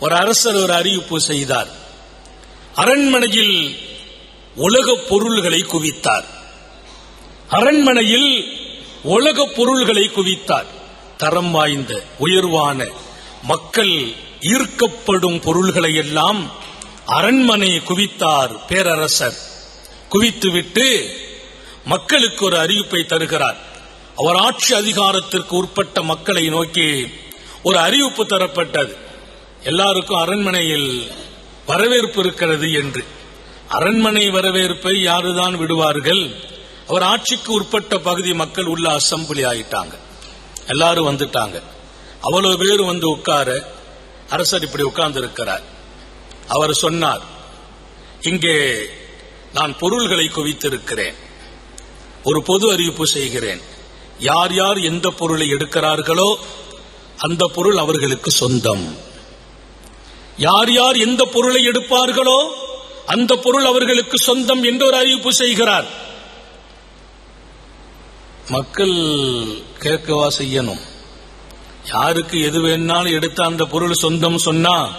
ஒரு அரசர் ஒரு அறிவிப்பு செய்தார். அரண்மனையில் உலக பொருள்களை குவித்தார். அரண்மனையில் உலகப் பொருள்களை குவித்தார். தரம் வாய்ந்த உயர்வான மக்கள் ஈர்க்கப்படும் பொருள்களை எல்லாம் அரண்மனை குவித்தார் பேரரசர். குவித்துவிட்டு மக்களுக்கு ஒரு அறிவிப்பை தருகிறார். அவர் ஆட்சி அதிகாரத்திற்கு உட்பட்ட மக்களை நோக்கி ஒரு அறிவிப்பு தரப்பட்டது. எல்லாருக்கும் அரண்மனையில் வரவேற்பு இருக்கிறது என்று. அரண்மனை வரவேற்பை யாருதான் விடுவார்கள்? அவர் ஆட்சிக்கு உட்பட்ட பகுதி மக்கள் உள்ள அசம்பிளி ஆயிட்டாங்க. எல்லாரும் வந்துட்டாங்க. அவ்வளவு பேர் வந்து உட்கார அரசர் இப்படி உட்கார்ந்து இருக்கிறார் அவர் சொன்னார் இங்கே நான் பொருள்களை குவித்திருக்கிறேன். ஒரு பொது அறிவிப்பு செய்கிறேன். யார் யார் எந்த பொருளை எடுக்கிறார்களோ அந்த பொருள் அவர்களுக்கு சொந்தம். யார் யார் எந்த பொருளை எடுப்பார்களோ அந்த பொருள் அவர்களுக்கு சொந்தம் என்று ஒரு அறிவிப்பு செய்கிறார். மக்கள் கேட்கவா செய்யணும். யாருக்கு எது வேணாலும் எடுத்த அந்த பொருள் சொந்தம் சொன்னா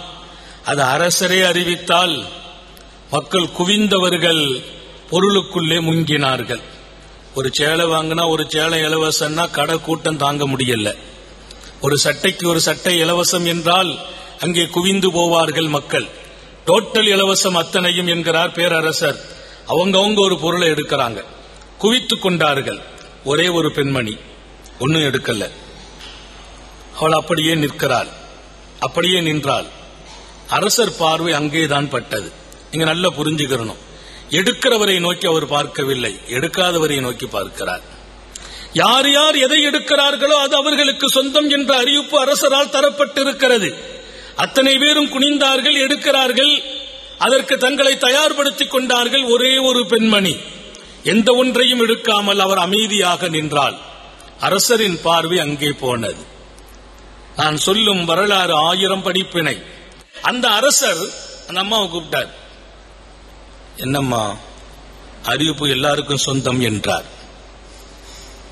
அது அரசரே அறிவித்தால் மக்கள் குவிந்தவர்கள் பொருளுக்குள்ளே முங்கினார்கள். ஒரு சேலை வாங்கினா ஒரு சேலை இலவசம்னா கடை கூட்டம் தாங்க முடியல. ஒரு சட்டைக்கு ஒரு சட்டை இலவசம் என்றால் அங்கே குவிந்து போவார்கள் மக்கள். டோட்டல் இலவசம் அத்தனையும் என்கிறார் பேரரசர். அவங்கவுங்க ஒரு பொருளை எடுக்கிறாங்க. குவித்து கொண்டார்கள். ஒரே ஒரு பெண்மணி. ஒன்னும் எடுக்கல. அவள் அப்படியே நிற்கிறாள். அப்படியே நின்றாள். அரசர் பார்வை அங்கேதான் பட்டது. இங்க நல்லா புரிஞ்சுக்கிறணும். எடுக்கிறவரை நோக்கி அவர் பார்க்கவில்லை. எடுக்காதவரை நோக்கி பார்க்கிறார். யார் யார் எதை எடுக்கிறார்களோ அது அவர்களுக்கு சொந்தம் என்ற அறிவிப்பு அரசரால் தரப்பட்டிருக்கிறது. அத்தனை பேரும் குனிந்தார்கள் எடுக்கிறார்கள். அதற்கு தங்களை தயார்படுத்திக் கொண்டார்கள் ஒரே ஒரு பெண்மணி. எந்த ஒன்றையும் எடுக்காமல் அவர் அமைதியாக நின்றாள். அரசரின் பார்வை அங்கே போனது. நான் சொல்லும் வரலாறு ஆயிரம் படிப்பினை. அந்த அரசர் அந்த அம்மாவை கூப்பிட்டார். என்னம்மா அறிவிப்பு எல்லாருக்கும் சொந்தம் என்றார்.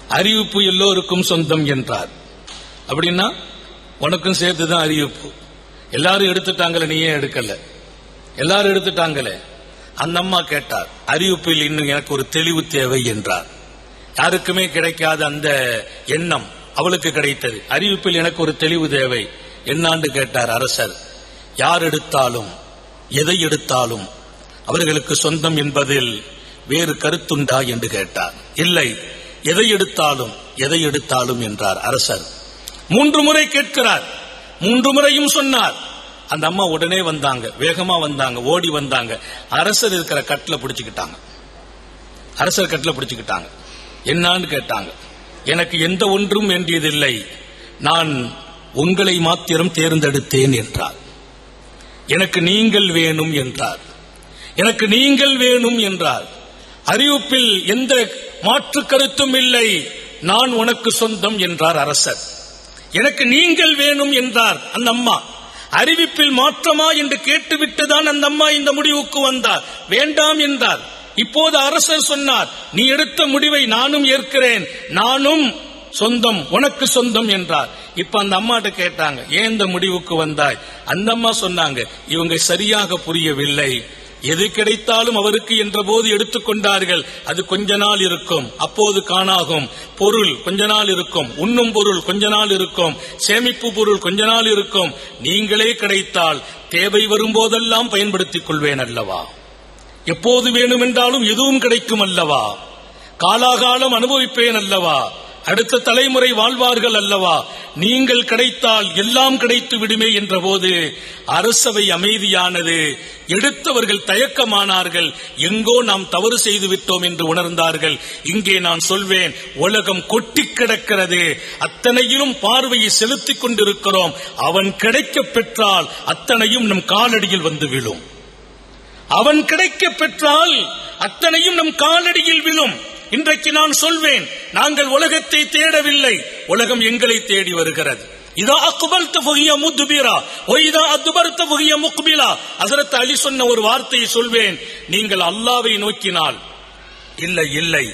அறிவிப்பு எல்லோருக்கும் சொந்தம் என்றார். அப்படின்னா உனக்கும் சேர்த்துதான் அறிவிப்பு. எல்லாரும் எடுத்துட்டாங்களே நீ ஏன் எடுக்கல. எல்லாரும் எடுத்துட்டாங்களே. அந்த அம்மா கேட்டார் அறிவிப்பில் இன்னும் எனக்கு ஒரு தெளிவு தேவை என்றார். யாருக்குமே கிடைக்காத அந்த எண்ணம் அவளுக்கு கிடைத்தது. அறிவிப்பில் எனக்கு ஒரு தெளிவு தேவை என்னாண்டு கேட்டார் அரசர். யார் எடுத்தாலும் எதை எடுத்தாலும் அவர்களுக்கு சொந்தம் என்பதில் வேறு கருத்துண்டா? என்று கேட்டார். இல்லை எதை எடுத்தாலும் எதை எடுத்தாலும் என்றார் அரசர். மூன்று முறை கேட்கிறார். மூன்று முறையும் சொன்னார். அந்த அம்மா உடனே வந்தாங்க. வேகமா வந்தாங்க. ஓடி வந்தாங்க. அரசர் இருக்கிற கட்டில பிடிச்சுக்கிட்டாங்க. அரசர் கட்டில பிடிச்சுக்கிட்டாங்க. என்னான்னு கேட்டாங்க. எனக்கு எந்த ஒன்றும் வேண்டியதில்லை. நான் உங்களை மாத்திரம் தேர்ந்தெடுத்தேன் என்றார். எனக்கு நீங்கள் வேணும் என்றார். எனக்கு நீங்கள் வேணும் என்றார். அறிவிப்பில் எந்த மாற்று கருத்தும் இல்லை. நான் உனக்கு சொந்தம் என்றார் அரசர். எனக்கு நீங்கள் வேணும் என்றார் அந்த அம்மா. அறிவிப்பில் மாற்றமா என்று கேட்டுவிட்டுதான் அந்த அம்மா இந்த முடிவுக்கு வந்தார். வேண்டாம் என்றார். இப்போது அரசர் சொன்னார் நீ எடுத்த முடிவை நானும் ஏற்கிறேன். நானும் சொந்தம் உனக்கு சொந்தம் என்றார். இப்ப அந்த அம்மாட்ட கேட்டாங்க ஏன் இந்த முடிவுக்கு வந்தாய்? அந்த அம்மா சொன்னாங்க இவங்க சரியாக புரியவில்லை. எது கிடைத்தாலும் அவருக்கு என்ற போது எடுத்துக்கொண்டார்கள் அது கொஞ்ச நாள் இருக்கும். அப்போது காணாகும். பொருள் கொஞ்ச நாள் இருக்கும். உண்ணும் பொருள் கொஞ்ச நாள் இருக்கும். சேமிப்பு பொருள் கொஞ்ச நாள் இருக்கும். நீங்களே கிடைத்தால் தேவை வரும்போதெல்லாம் பயன்படுத்திக் கொள்வேன் அல்லவா? எப்போது வேணுமென்றாலும் எதுவும் கிடைக்கும் அல்லவா? காலாகாலம் அனுபவிப்பேன் அல்லவா? அடுத்த தலைமுறை வாழ்வார்கள் அல்லவா? நீங்கள் கிடைத்தால் எல்லாம் கிடைத்து விடுமே என்ற போது அரசவை அமைதியானது எடுத்தவர்கள் தயக்கமானார்கள் எங்கோ நாம் தவறு செய்து விட்டோம் என்று உணர்ந்தார்கள். இங்கே நான் சொல்வேன் உலகம் கொட்டி கிடக்கிறது. அத்தனையிலும் பார்வையை செலுத்திக் கொண்டிருக்கிறோம். அவன் கிடைக்க பெற்றால் அத்தனையும் நம் காலடியில் வந்து விழும். அவன் கிடைக்க பெற்றால் அத்தனையும் நம் காலடியில் விழும். இன்றைக்கு நான் சொல்வேன் நாங்கள் உலகத்தை தேடவில்லை. உலகம் எங்களை தேடி வருகிறது. இதா அக்குபல்த புகிய முத்துபீரா ஒய்தா அதுபர்த்த புகிய முக்பிலா. அசரத் அலி சொன்ன ஒரு வார்த்தையை சொல்வேன் நீங்கள் அல்லாவை நோக்கினால். இல்லை இல்லை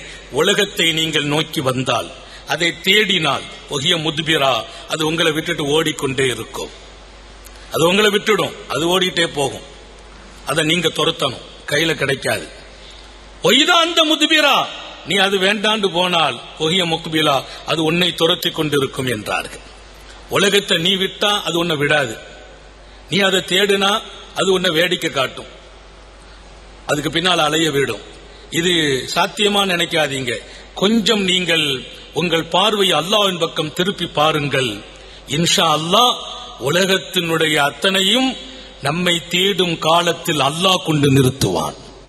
உலகத்தை நீங்கள் நோக்கி வந்தால் அதை தேடினால் பொகிய முதுபிரா அது உங்களை விட்டுட்டு ஓடிக்கொண்டே இருக்கும். அது உங்களை விட்டுடும் அது ஓடிட்டே போகும். அதை நீங்க துரத்தணும் கையில கிடைக்காது. ஒய்தா அந்த முதுபிரா நீ அது வேண்டாண்டு போனால் ஒகிய முக்குபிலா அது உன்னை துரத்தி கொண்டிருக்கும் என்றார்கள். உலகத்தை நீ விட்டா அது உன்னை விடாது. நீ அதை தேடுனா அது உன்னை வேடிக்கை காட்டும். அதுக்கு பின்னால் அலைய விடும். இது சாத்தியமா நினைக்காதீங்க. கொஞ்சம் நீங்கள் உங்கள் பார்வையை அல்லாஹ்வின் பக்கம் திருப்பி பாருங்கள். இன்ஷா அல்லாஹ் உலகத்தினுடைய அத்தனையும் நம்மை தேடும் காலத்தில் அல்லாஹ் கொண்டு நிறுத்துவான்.